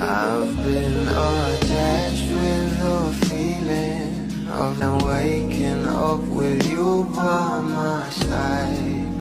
I've been attached with the feeling of now waking up with you by my side.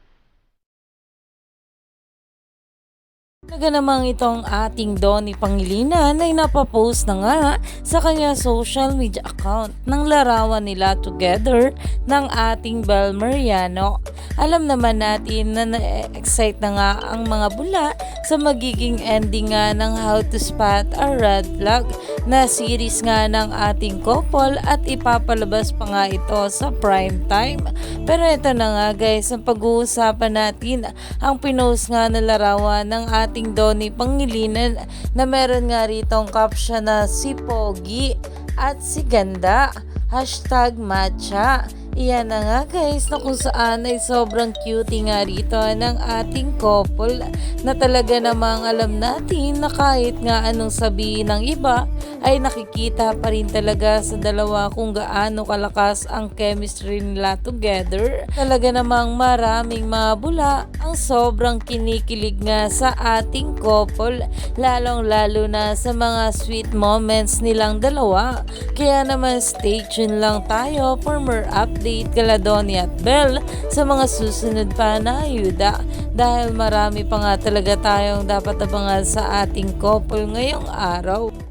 Talaga namang itong ating Donnie Pangilinan ay napapost na nga sa kanya social media account ng larawan nila together ng ating Bel Mariano. Alam naman natin na na-excite na nga ang mga bula sa magiging ending nga ng How to Spot a Red Flag na series nga ng ating couple at ipapalabas pa nga ito sa prime time. Pero ito na nga guys, ang pag-uusapan natin ang pinost nga na larawan ng ating Donnie Pangilinan na meron nga rito ang caption na si Pogi at si Ganda. Hashtag matcha. Iyan na nga guys na kung saan ay sobrang cute nga rito ng ating couple na talaga namang alam natin na kahit nga anong sabihin ng iba ay nakikita pa rin talaga sa dalawa kung gaano kalakas ang chemistry nila together. Talaga namang maraming mga bula ang sobrang kinikilig nga sa ating couple lalong lalo na sa mga sweet moments nilang dalawa. Kaya naman stay tuned lang tayo for more update kala Donnie at Belle sa mga susunod pa na ayuda dahil marami pa nga talaga tayong dapat abangan sa ating couple ngayong araw.